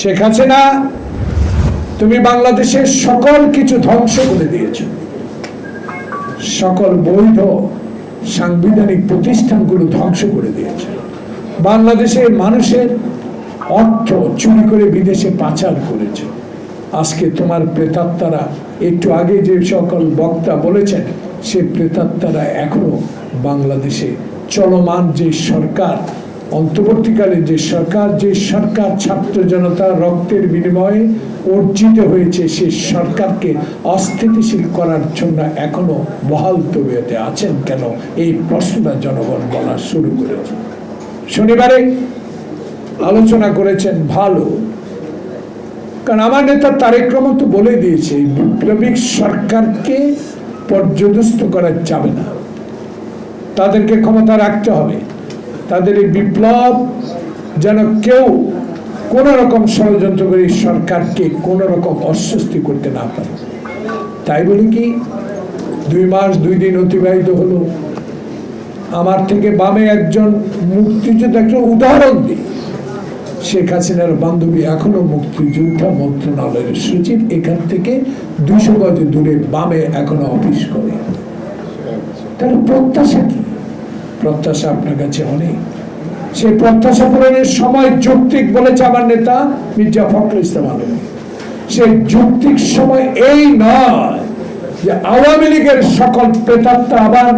শেখ হাসিনা, তুমি বাংলাদেশের সকল কিছু ধ্বংস করে দিয়েছ। সকল বৈধ সাংবিধানিক প্রতিষ্ঠানগুলো ধ্বংস করে দিয়েছ। বাংলাদেশের মানুষের অর্থ চুরি করে বিদেশে পাচার করেছে। আজকে তোমার প্রেতাত্মারা, একটু আগে যে সকল বক্তা বলেছেন, সে প্রেতাত্মারা এখনও বাংলাদেশে চলমান যে সরকার অন্তর্বর্তীকালে যে সরকার যে সরকার ছাত্র জনতা রক্তের বিনিময়ে অর্জিত হয়েছে, সে সরকারকে অস্থিতিশীল করার জন্য এখনও বহাল তবিয়তে আছেন কেন? এই প্রশ্নটা জনগণ বলা শুরু করেছে। শনিবারে আলোচনা করেছেন ভালো। কারণ আমার নেতা তারেক রহমান তো বলে দিয়েছে, বিপ্লবিক সরকারকে পর্যদস্ত করা যাবে না। তাদেরকে ক্ষমতা রাখতে হবে। তাদের এই বিপ্লব যেন কেউ কোন রকম ষড়যন্ত্র করে সরকারকে কোন রকম অস্বস্তি করতে না পারে। তাই বলি কি, দুই মাস দুই দিন অতিবাহিত হলো। আমার থেকে বামে একজন মুক্তিযোদ্ধা, একটা উদাহরণ দিই। শেখ হাসিনার বান্ধবী এখনও মুক্তিযোদ্ধা মন্ত্রণালয়ের সচিব, এখান থেকে দুশো গজ দূরে বামে এখনও অফিস করে। তাহলে প্রত্যাশা কি? প্রত্যাশা আপনার কাছে অনেক। সেই প্রত্যাশা পূরণের সময় যৌক্তিক বলেছে আমার নেতা মির্জা ফখরুল ইসলাম আলমী। সেই যৌক্তিক সময় এই নয় যে আওয়ামী লীগের সকল প্রেতাত্মা আবার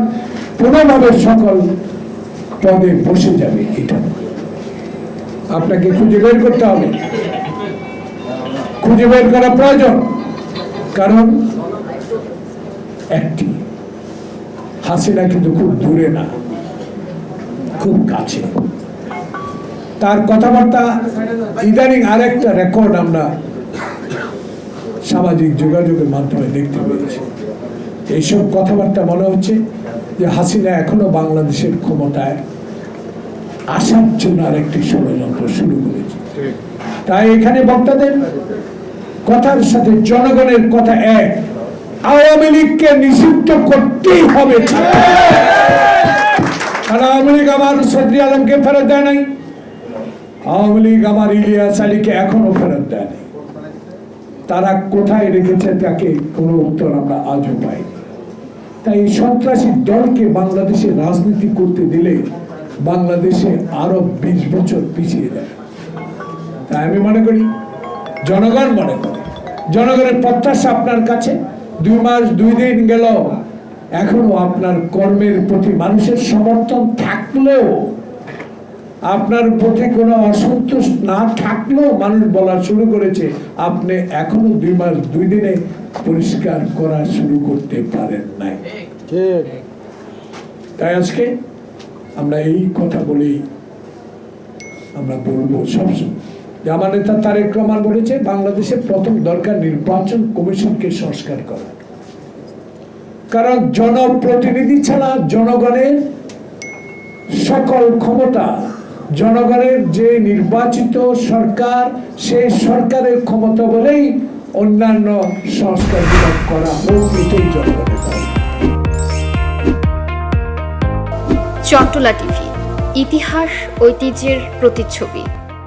পুনঃভাবে সকল পদে বসে যাবে, এটা আপনাকে খুঁজে বের করতে হবে। খুঁজে বের করা প্রয়োজন। কারণ একটি, হাসিনা কিন্তু খুব দূরে না। খুব কাছে। তার কথাবার্তা, ইদানিং আরেকটা রেকর্ড আমরা সামাজিক যোগাযোগের মাধ্যমে দেখতে পেয়েছি। এইসব কথাবার্তা মনে হচ্ছে যে হাসিনা এখনও বাংলাদেশের ক্ষমতায় আসার জন্য আরেকটি ষড়যন্ত্র শুরু করেছে। তাই এখানে বক্তাদের কথার সাথে জনগণের কথা এক, আওয়ামী লীগকে নিষিদ্ধ করতেই হবে। আওয়ামী লীগ আমার সদরি আলমকে ফেরত দেয় নাই। আওয়ামী লীগ আমার ইলিয়াস আলীকে এখনও ফেরত দেয় নাই। তারা কোথায় রেখেছে তাকে কোনো উত্তর আমরা আজও পাইনি। তাই সন্ত্রাসী দলকে বাংলাদেশে রাজনীতি করতে দিলে বাংলাদেশে আরও বিশ বছর পিছিয়ে যায় তাই আমি মনে করি, জনগণ মনে করে। জনগণের প্রত্যাশা আপনার কাছে। দুই মাস, দুই দিন গেল এখনও আপনার কর্মের প্রতি মানুষের সমর্থন থাকলেও আপনার প্রতি কোনো অসন্তোষ না থাকলেও মানুষ বলা শুরু করেছে আপনি এখনও দুই মাস দুই দিনে পরিষ্কার করা শুরু করতে পারেন নাই। তাই আজকে আমরা এই কথা বলেই আমরা বলব সবসময়। যে আমার নেতা তারেক রহমান বলেছে বাংলাদেশে প্রথম দরকার নির্বাচন কমিশনকে সংস্কার করা। কারণ জনপ্রতিনিধি ছাড়া জনগণের সকল ক্ষমতা, জনগণের যে নির্বাচিত সরকার সেই সরকারের ক্ষমতা বলেই অন্যান্য সংস্কারগুলো করা হোক জনগণের। চট্টলা টিভি, ইতিহাস, ঐতিহ্যের প্রতিচ্ছবি